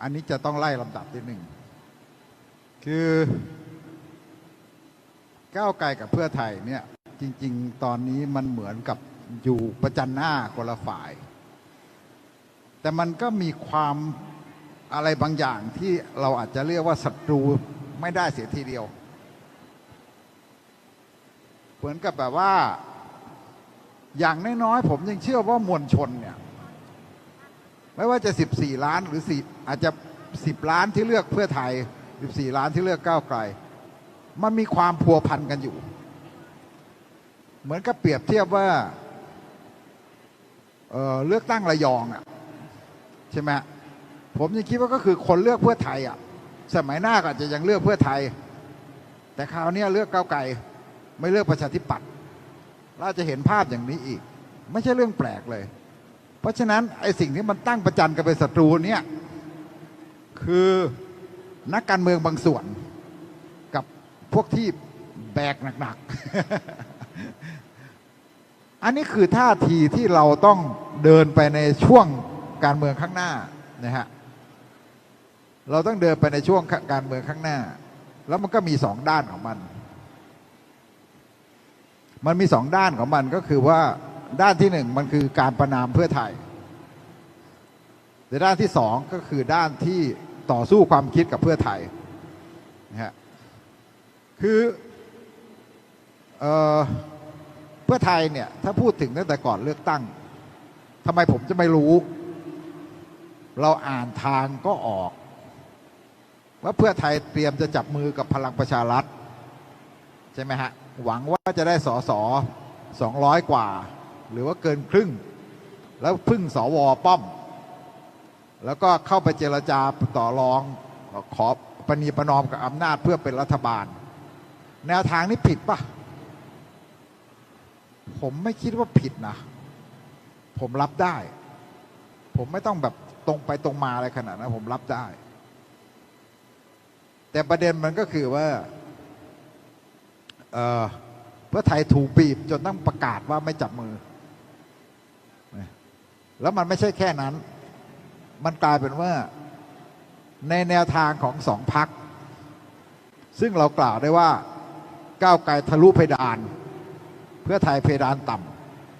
อันนี้จะต้องไล่ลำดับนิดหนึ่ง คือก้าวไกลกับเพื่อไทยเนี่ยจริง ๆ ตอนนี้มันเหมือนกับอยู่ประจันหน้าคนละฝ่าย แต่มันก็มีความอะไรบางอย่างที่เราอาจจะเรียกว่าศัตรูไม่ได้เสียทีเดียว เหมือนกับแบบว่า อย่างน้อยๆผมยังเชื่อว่ามวลชนเนี่ย ไม่ว่าจะ 14 ล้านหรือ4อาจจะ 10 ล้านที่เลือกเพื่อไทย 14 ล้านที่เลือกก้าวไกล มันมีความพัวพันกันอยู่ เหมือนกับเปรียบเทียบว่าเเลือกตั้งระยองอะใช่ไหมผมยังคิดว่าก็คือคนเลือกเพื่อไทยอะ สมัยหน้าก็อาจจะยังเลือกเพื่อไทย แต่คราวนี้เลือกก้าวไกลไม่เลือกประชาธิปัตย์เราจะเห็นภาพอย่างนี้อีก ไม่ใช่เรื่องแปลกเลย เพราะฉะนั้นไอ้สิ่งที่มันตั้งประจันกันเป็นศัตรูเนี่ยคือนักการเมืองบางส่วนกับพวกที่แบกหนักๆ อันนี้คือท่าทีที่เราต้องเดินไปในช่วงการเมืองข้างหน้านะฮะเราต้องเดินไปในช่วงการเมืองข้างหน้า แล้วมันก็มีสองด้านของมัน มันมีสองด้านของมันก็คือว่า ด้านที่หนึ่งมันคือการประนามเพื่อไทยแต่ด้านที่สองก็คือด้านที่ต่อสู้ความคิดกับเพื่อไทยนะฮะคือเออเพื่อไทยเนี่ยถ้าพูดถึงตั้งแต่ก่อนเลือกตั้งทำไมผมจะไม่รู้ เราอ่านทางก็ออก ว่าเพื่อไทยเตรียมจะจับมือกับพลังประชารัฐ ใช่ไหมฮะ หวังว่าจะได้สอสอสองร้อยกว่า หรือว่าเกินครึ่ง แล้วพึ่งสวป้อม แล้วก็เข้าไปเจรจาต่อรองขอปณีประนอมกับอำนาจเพื่อเป็นรัฐบาล แนวทางนี้ผิดปะผมไม่คิดว่าผิดนะ ผมรับได้ ผมไม่ต้องแบบตรงไปตรงมาอะไรขนาดนั้นผมรับได้ แต่ประเด็นมันก็คือว่าเเพื่อไทยถูกบีบจนต้องประกาศว่าไม่จับมือ แล้วมันไม่ใช่แค่นั้น มันกลายเป็นว่าในแนวทางของสองพัก ซึ่งเรากล่าวได้ว่า ก้าวไกลทะลุเพดาน เพื่อไทยเพดานต่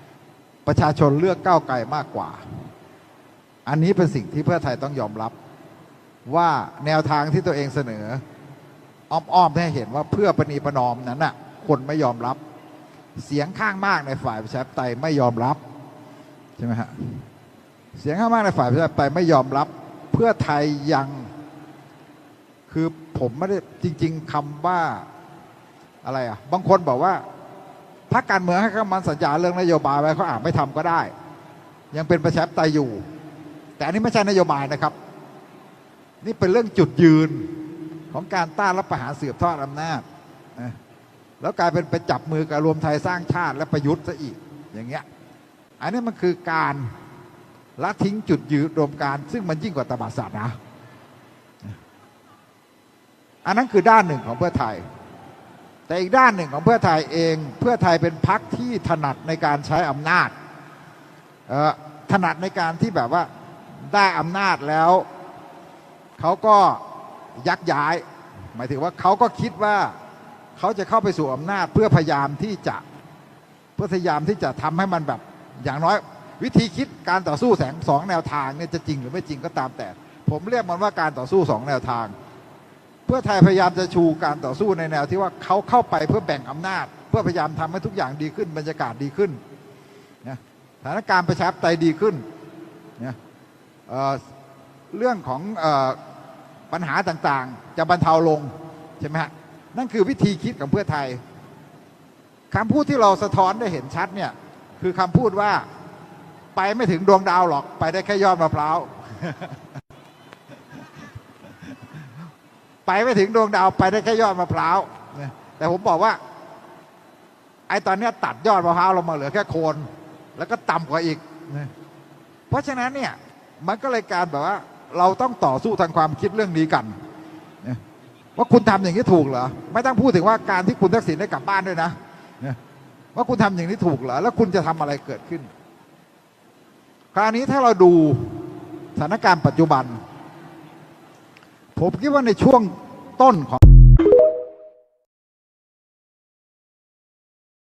ำประชาชนเลือกก้าวไกลมากกว่า อันนี้เป็นสิ่งที่เพื่อไทยต้องยอมรับ ว่าแนวทางที่ตัวเองเสนอ อ้อมๆให้เห็นว่าเพื่อประนีประนอมนั้นน่ะคนไม่ยอมรับ เสียงข้างมากในฝ่ายประชาธิปไตยไม่ยอมรับ ใช่ไหมฮะ เสียงข้างมากในฝ่ายประชาธิปไตยไม่ยอมรับเพื่อไทยยัง คือผมไม่ได้จริง ๆคำว่าอะไรอะ บางคนบอกว่าพรรคการเมืองให้เขามันสัญญาเรื่องนโยบายไว้เขาอาจไม่ทำก็ได้ ยังเป็นประชาธิปไตยอยู่ แต่อันนี้ไม่ใช่นโยบายนะครับ นี่เป็นเรื่องจุดยืนของการต้านรับประหารสืบทอดอำนาจแล้วกลายเป็นไปจับมือกับรวมไทยสร้างชาติและประยุทธ์ซะอีกอย่างเงี้ย อันนี้มันคือการ ละทิ้งจุดยืนรวมการ ซึ่งมันยิ่งกว่าตบาศาสตร์นะอันนั้นคือด้านหนึ่งของเพื่อไทย แต่อีกด้านหนึ่งของเพื่อไทยเองเพื่อไทยเป็นพรรคที่ถนัดในการใช้อำนาจเออถนัดในการที่แบบว่าได้อำนาจแล้วเขาก็ยักย้าย หมายถึงว่าเขาก็คิดว่าเขาจะเข้าไปสู่อำนาจเพื่อพยายามที่จะเพื่อพยายามที่จะทำให้มันแบบอย่างน้อย วิธีคิดการต่อสู้แสงสองแนวทางเนี่ยจะจริงหรือไม่จริงก็ตามแต่ ผมเรียกมันว่าการต่อสู้สองแนวทาง เพื่อไทยพยายามจะชูการต่อสู้ในแนวที่ว่าเขาเข้าไปเพื่อแบ่งอำนาจ เพื่อพยายามทำให้ทุกอย่างดีขึ้นบรรยากาศดีขึ้นนะสถานการณ์ประชาธิปไตยดีขึ้นนะเเรื่องของเอ่อปัญหาต่างๆ จะบรรเทาลงใช่ไหมฮะนั่นคือวิธีคิดของเพื่อไทยคำพูดที่เราสะท้อนได้เห็นชัดเนี่ยคือคำพูดว่า ไปไม่ถึงดวงดาวหรอก ไปได้แค่ยอดมะพร้าว ไปไม่ถึงดวงดาว ไปได้แค่ยอดมะพร้าวนะแต่ผมบอกว่า ไอ้ตอนเนี้ยตัดยอดมะพร้าวลงมาเหลือแค่โคน แล้วก็ต่ำกว่าอีกนะเพราะฉะนั้นเนี่ย มันก็เลยการแบบว่า เราต้องต่อสู้ทางความคิดเรื่องนี้กันนะว่าคุณทำอย่างนี้ถูกเหรอ ไม่ต้องพูดถึงว่าการที่คุณทักษิณได้กลับบ้านด้วยนะนะว่าคุณทำอย่างนี้ถูกเหรอ แล้วคุณจะทำอะไรเกิดขึ้น คราวนี้ถ้าเราดูสถานการณ์ปัจจุบัน ผมคิดว่าในช่วงต้นของ